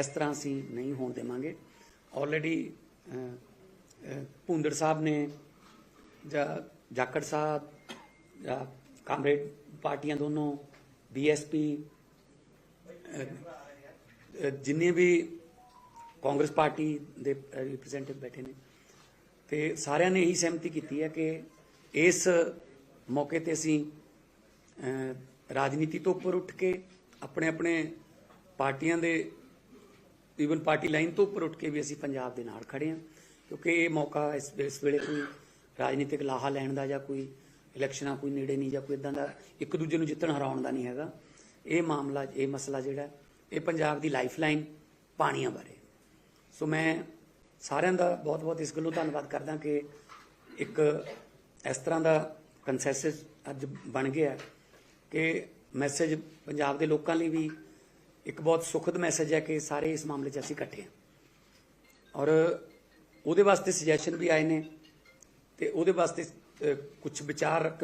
ਇਸ ਤਰ੍ਹਾਂ ਅਸੀਂ ਨਹੀਂ ਹੋਣ ਦੇਵਾਂਗੇ। ਆਲਰੇਡੀ ਭੁੰਦੜ ਸਾਹਿਬ ਨੇ ਜਾਂ ਜਾਖੜ ਸਾਹਿਬ ਜਾਂ ਕਾਮਰੇਡ ਪਾਰਟੀਆਂ ਦੋਨੋਂ ਬੀਐਸਪੀ ਜਿੰਨੇ ਵੀ ਕਾਂਗਰਸ ਪਾਰਟੀ ਦੇ ਰਿਪਰੈਜ਼ੈਂਟੇਟਿਵ ਬੈਠੇ ਨੇ, ਤੇ ਸਾਰਿਆਂ ਨੇ ਇਹੀ ਸਹਿਮਤੀ ਕੀਤੀ ਹੈ ਕਿ ਇਸ ਮੌਕੇ ਤੇ ਅਸੀਂ ਰਾਜਨੀਤੀ ਤੋਂ ਉੱਪਰ ਉੱਠ ਕੇ ਆਪਣੇ ਆਪਣੇ ਪਾਰਟੀਆਂ ਦੇ ਈਵਨ ਪਾਰਟੀ ਲਾਈਨ ਤੋਂ ਉੱਪਰ ਉੱਠ ਕੇ ਵੀ ਅਸੀਂ ਪੰਜਾਬ ਦੇ ਨਾਲ ਖੜੇ ਹਾਂ, ਕਿਉਂਕਿ ਇਹ ਮੌਕਾ ਇਸ ਇਸ ਵੇਲੇ ਕੋਈ ਰਾਜਨੀਤਿਕ ਲਾਹਾ ਲੈਣ ਦਾ ਜਾਂ ਕੋਈ ਇਲੈਕਸ਼ਨਾਂ ਕੋਈ ਨੇੜੇ ਨਹੀਂ ਜਾਂ ਕੋਈ ਇਦਾਂ ਦਾ ਇੱਕ ਦੂਜੇ ਨੂੰ ਜਿੱਤਣ ਹਰਾਉਣ ਦਾ ਨਹੀਂ ਹੈਗਾ। ਇਹ ਮਾਮਲਾ, ਇਹ ਮਸਲਾ ਜਿਹੜਾ, ਇਹ ਪੰਜਾਬ ਦੀ ਲਾਈਫਲਾਈਨ ਪਾਣੀਆਂ ਬਾਰੇ। ਸੋ ਮੈਂ ਸਾਰਿਆਂ ਦਾ ਬਹੁਤ-ਬਹੁਤ ਇਸ ਗੱਲੋਂ ਧੰਨਵਾਦ ਕਰਦਾ ਕਿ ਇੱਕ ਇਸ ਤਰ੍ਹਾਂ ਦਾ ਕੰਸੈਂਸਸ ਅੱਜ ਬਣ ਗਿਆ ਕਿ ਮੈਸੇਜ ਪੰਜਾਬ ਦੇ ਲੋਕਾਂ ਲਈ ਵੀ ਇੱਕ ਬਹੁਤ ਸੁਖਦ ਮੈਸੇਜ ਹੈ ਕਿ ਸਾਰੇ ਇਸ ਮਾਮਲੇ 'ਚ ਅਸੀਂ ਇਕੱਠੇ ਹਾਂ। ਔਰ ਉਹਦੇ ਵਾਸਤੇ ਸੁਜੈਸ਼ਨ ਵੀ ਆਏ ਨੇ ਤੇ ਉਹਦੇ ਵਾਸਤੇ ਕੁਝ ਵਿਚਾਰ